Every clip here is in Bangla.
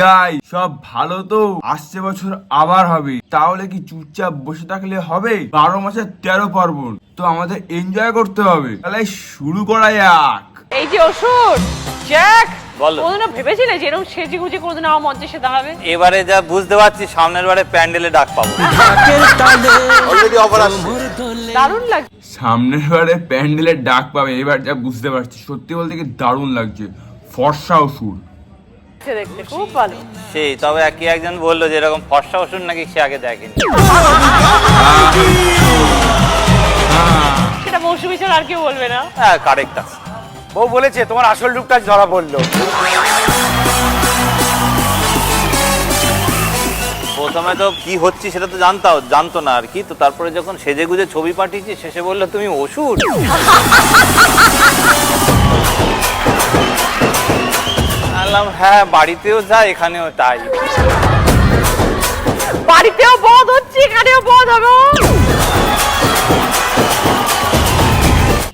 গাই সব ভালো তো? আসছে বছর আবার হবে। তাহলে কি চুপচাপ বসে থাকলে হবে? বারো মাসের তেরো পার্বণ। তো আমাদের এনজয় করতে হবে। তাহলে শুরু করা যাক। এই যে ওষুধ জ্যাক বলো। কোনদিনও ভেবেছিলে যে এরকম সেজে গুজে কোনদিন আমার মঞ্চে সে দাঁড়াবে? এবারে যা বুঝতে পারছি সামনের বারে প্যান্ডেলে ডাক পাবো। অলরেডি অফার আসছে। দারুণ লাগছে। সামনের বারে প্যান্ডেলের ডাক পাবে এবার যা বুঝতে পারছি। সত্যি বলতে কি দারুণ লাগছে। ফর্সা ফর্সাও সুর দেখতে খুব ভালো। সেই তবে কি একজন বলল যে এরকম ফর্সা ওষুধ নাকি সে আগে দেখেনি। সেটা মৌসুমি ছাড়া আর কেউ বলবে না। হ্যাঁ কারেক্ট আছে। বউ বলেছে তোমার আসল রূপটা আজ ধরা পড়ল। প্রথমে তো কি হচ্ছে সেটা তো জানতাও জানতো না আর কি। তো তারপরে যখন সেজে গুজে ছবি পাঠিয়েছি শেষে বলল তুমি ওষুধ? বললাম হ্যাঁ বাড়িতেও যা এখানেও তাই। বাড়িতেও বধ হচ্ছে এখানেও বধ হবে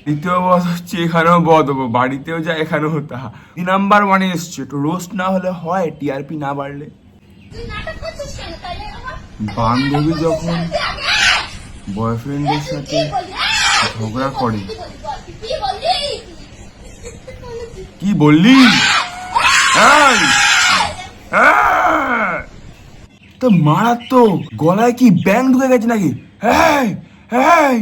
দ্বিতীয় বধ হচ্ছে এখানেও বধ হব বাড়িতেও যা এখানেও তা। তিন নাম্বার ওয়ানে এসছে একটু রোস্ট না হলে হয় টিআরপি না বাড়লে। বান্ধবী যখন বয়ফ্রেন্ডের সাথে ঝগড়া করে কি বললি! তো মারাত্মক। গলায় কি ব্যাং ঢুকে গেছে নাকি? হ্যাঁ হ্যাঁ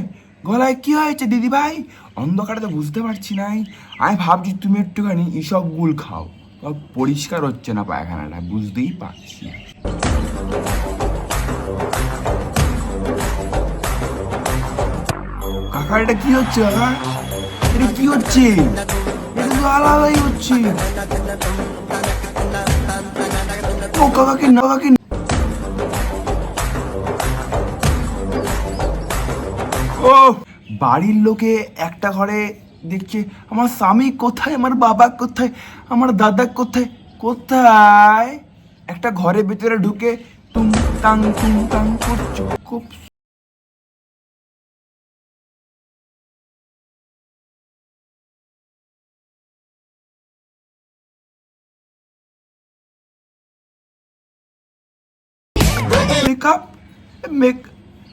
গলায় কি হয়েছে দিদি ভাই অন্ধকারে তো বুঝতে পারছি নাই। আমি ভাবছি তুমি একটুখানি ইসব গুল খাও। সব পরিষ্কার হচ্ছে না পায়খানাটা, বুঝতেই পারছি। কাকা, এটা কি হচ্ছে কাকা? এটা কি হচ্ছে? এটা তো আলাদাই হচ্ছে। ও, বাড়ির লোকে একটা ঘরে দেখছে, আমার স্বামী কোথায়, আমার বাবা কোথায়, আমার দাদা কোথায় কোথায়? একটা ঘরের ভিতরে ঢুকে তুম তাং তুম তাং করছ, খুব মেকআপ মেক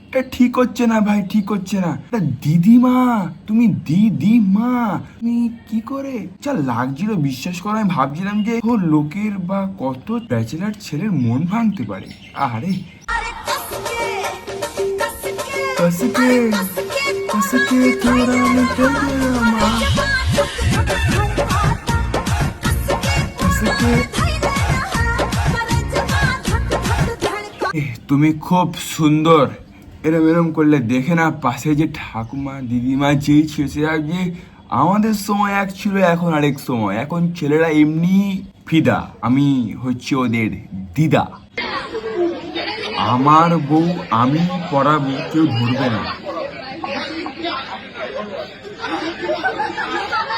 এটা ঠিক হচ্ছে না ভাই ঠিক হচ্ছে না। এটা দিদিমা তুমি দিদিমা। তুমি কি করে? যা লাগছিল বিশ্বাস করো আমি ভাবছিলাম যে ও লোকের বা কত ব্যাচেলার ছেলের মন ভাঙতে পারে। আরে। মিটে আমা কসকে তুমি খুব সুন্দর। এরম এরম করলে দেখে না পাশে যে ঠাকুমা, দিদিমা যেই ছিল, সে যে আমাদের সময় এক ছিল, এখন আরেক সময়। এখন ছেলেরা এমনি ফিদা, আমি হচ্ছে ওদের দিদা। আমার বউ আমি পড়াবো, কেউ ধরবে না।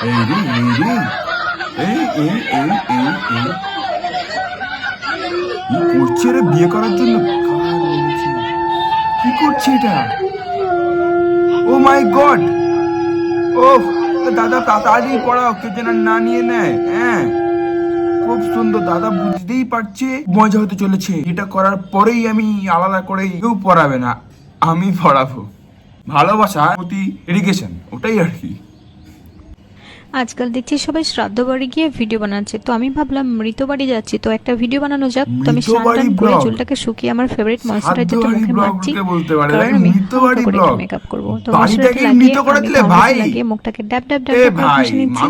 এই রে এই রে। এই এই এই এই এই। কি করছে রে বিয়ে করার জন্য? কি করছে এটা? ও মাই গড! ও, দাদা, তাড়াতাড়ি পড়াও, কে যেন না নিয়ে নেয় হ্যাঁ? খুব সুন্দর, দাদা বুঝতেই পারছে। মজা হতে চলেছে। এটা করার পরেই আমি আলাদা করে কেউ পড়াবে না। আমি পড়াবো। ভালোবাসা প্রতি এডুকেশন, ওটাই আর কি। আজকাল দেখছি সবাই শ্রাদ্ধ বাড়ি গিয়ে ভিডিও বানাচ্ছে। তো আমি ভাবলাম মৃত বাড়ি যাচ্ছি তো একটা ভিডিও বানানো যাক। তো আমি মৃত করে চুলটাকে শুকিয়ে আমার ফেভারিট ময়শ্চারাইজারটা মুখে মাখছি। কারণ আমি করে মেকআপ করব। তো ময়শ্চারাইজার মৃত লাগিয়ে করে দিলে ভাই। লাগিয়ে মুখটাকে ড্যাব ড্যাব ড্যাব করে ঘষে নিচ্ছি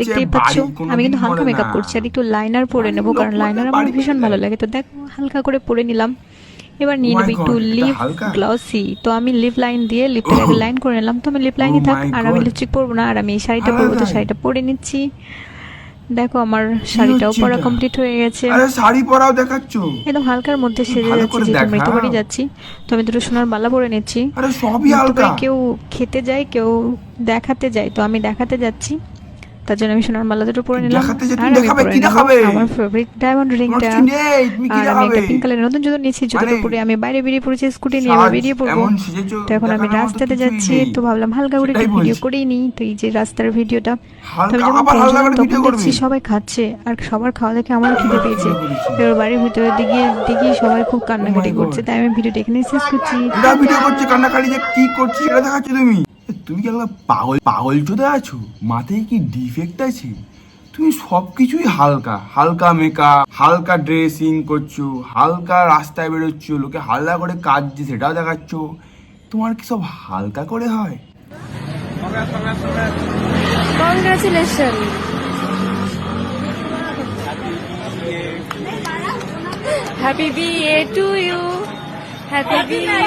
দেখতেই পাচ্ছ আমি কিন্তু হালকা মেকআপ করছি আর একটু লাইনার পরে নেব কারণ লাইনার আমার ভীষণ ভালো লাগে। তো দেখ হালকা করে পরে নিলাম। এবার নিয়ে Oh নেব একটু লিপ গ্লসি তো আমি লিপ লাইন দিয়ে লিপটাকে লাইন করে নিলাম। তো আমি লিপ লাইনই Oh থাক আর আমি লিপস্টিক পরবো না আর আমি এই শাড়িটা পরবো তো শাড়িটা পরে নিচ্ছি। দেখো আমার শাড়িটাও পরা কমপ্লিট হয়ে গেছে। আরে শাড়ি পরাও দেখাচ্ছ? একদম হালকার মধ্যে সেজে যাচ্ছি যেহেতু দেখা। মৃত বাড়ি যাচ্ছি। তো আমি দুটো সোনার বালা পরে নিচ্ছি। আরে সবই হালকা। কেউ খেতে যায় কেউ দেখাতে যায় তো আমি দেখাতে যাচ্ছি। তার জন্য আমি সোনার মালা দুটো পরে নিলাম। আর আমি পরে দেখাবে? আমার ফেভারিট ডায়মন্ড রিংটা আর আমি একটা পিঙ্ক কালারের নতুন জুতো নিয়েছি জুতোটা পরে আমি বাইরে বেরিয়ে পড়েছি স্কুটি নিয়ে আমি বেরিয়ে পড়ব। তো এখন আমি রাস্তাতে যাচ্ছি তো ভাবলাম হালকা করে একটু ভিডিও। করেই নিই। তো এই যে রাস্তার ভিডিওটা তো আমি যখন আবার হালকা পৌঁছলাম করে তখন দেখছি সবাই খাচ্ছে আর সবার খাওয়া দেখে আমার খিদে পেয়েছে। করেছি। এবার বাড়ির ভিতরে দিকে দেখি সবাই খুব কান্নাকাটি Oh করছে। তাই আমি ভিডিওটা এখানেই শেষ করছি। ভিডিও করছে কান্নাকাটি যে কি করছিস সেটা দেখাচ্ছ তুমি? তুমি কি একবার পাগল পাগল চোদে আছো? মাথায় কি ডিফেক্ট আছে? তুমি সব কিছুই হালকা হালকা মেকআপ হালকা ড্রেসিং করছ হালকা রাস্তায় বেরোচ্ছো লোকে হালকা করে কাজ দিয়ে সেটাও দেখাচ্ছ। তোমার কি সব হালকা করে হয়? কংগ্রাচুলেশন হ্যাপি বিয়ে টু ইউ হ্যাপি বিয়ে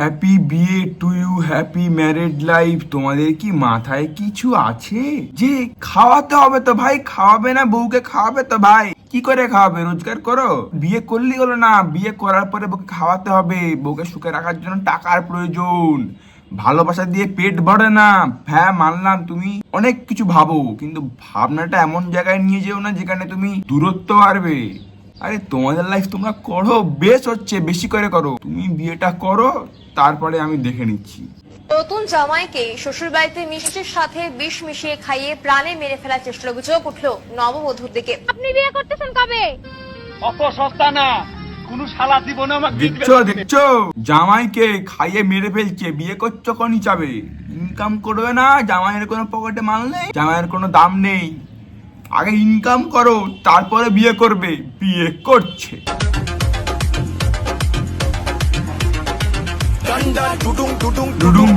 হ্যাপি বিয়ে to you happy married life তোমাদের কি মাথায় কিছু আছে? যে খাওয়াতে হবে তো ভাই, খাওয়াবে না, বউকে খাওয়াবে তো ভাই। কি করে খাওয়াবে? রোজগার করো। বিয়ে করলেই হলো না। বিয়ে করার পরে বউকে খাওয়াতে হবে। বউকে সুখে রাখার জন্য টাকার প্রয়োজন। ভালোবাসা দিয়ে পেট ভরে না। হ্যাঁ মানলাম তুমি অনেক কিছু ভাবো, কিন্তু ভাবনাটা এমন জায়গায় নিয়ে যেও না যেখানে তুমি দূরত্ব পারবে আরে তোমাদের লাইফ তোমরা করো বেশ হচ্ছে বেশি করে করো। তুমি বিয়েটা করো তারপরে আমি দেখে নিচ্ছি। নতুন জামাইকে শ্বশুর বাড়িতে মিষ্টির সাথে বিষ মিশিয়ে খাইয়ে প্রাণে মেরে ফেলার চেষ্টার অভিযোগ উঠল নববধূর দিকে। আপনি বিয়ে করতেছেন কবে? অত সস্তা না। কোন শালা জীবনে আমাকে দেখছ দেখছ? জামাইকে খাইয়ে মেরে ফেলছে বিয়ে করছ কোন হিসাবে? ইনকাম করবে না জামাইয়ের কোনো পকেটে মাল নেই জামাইয়ের কোনো দাম নেই। আগে ইনকাম করো তারপরে বিয়ে করবে বিয়ে করছে ডুডুম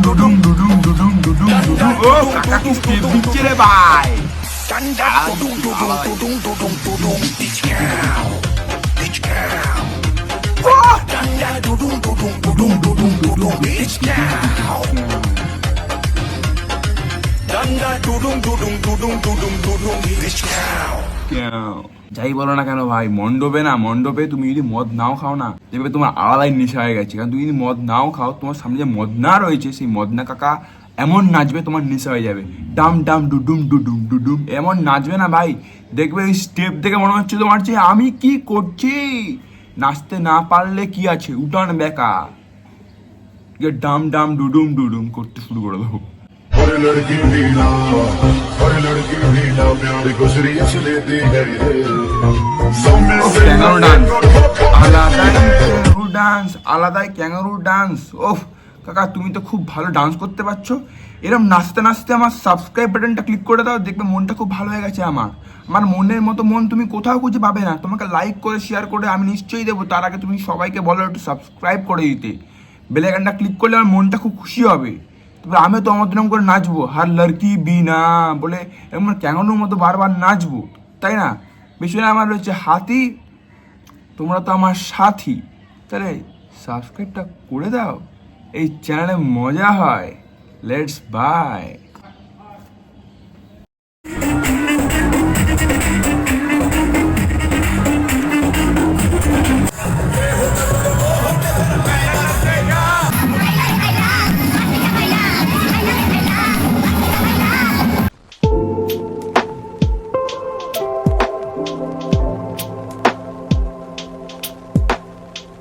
যাই বলো না কেন ভাই, মণ্ডপে না, মণ্ডপে তুমি যদি মদ নাও খাও না, দেখবে তোমার আলাদাই নেশা হয়ে গেছে। কারণ তুমি যদি মদ নাও খাও, তোমার সামনে যে মদনা রয়েছে, সেই মদনা কাকা এমন নাচবে তোমার নেশা হয়ে যাবে। ডাম ডাম, ডুডুম ডুডুম ডুডুম, এমন নাচবে না ভাই। দেখবে ওই স্টেপ দেখে মনে হচ্ছে তোমার যে আমি কি করছি? নাচতে না পারলে কি আছে? উঠান বেকা। ডাম ডাম, ডুডুম ডুডুম করতে শুরু করে দেবো। और लड़की भी ना और लड़की भी ना प्यार को सीरियस लेती है ये समय से ক্যাঙ্গারু ডান্স আলাদাই ক্যাঙ্গারু ডান্স আলাদাই ক্যাঙ্গারু ডান্স ওহ কাকা তুমি তো খুব ভালো ডান্স করতে পারছো এরকম নাচতে নাচতে আমার সাবস্ক্রাইব বাটনটা ক্লিক করে দাও দেখবে মনটা খুব ভালো হয়ে গেছে আমার আমার মনের মতো মন তুমি কোথাও খুঁজে পাবে না তোমাকে লাইক করে শেয়ার করে আমি নিশ্চয়ই দেবো তার আগে তুমি সবাইকে বলো একটু সাবস্ক্রাইব করে দিতে বেলাইকানটা ক্লিক করলে আমার মনটা খুব খুশি হবে তবে আমি তো দিন করে নাচবো। হার লড়কি বিনা বলে এমন ক্যাঙ্গারুর মতো বারবার নাচবো, তাই না? পিছনে আমার রয়েছে হাতি, তোমরা তো আমার সাথী। তাহলে সাবস্ক্রাইবটা করে দাও, এই চ্যানেলে মজা হয়। Let's by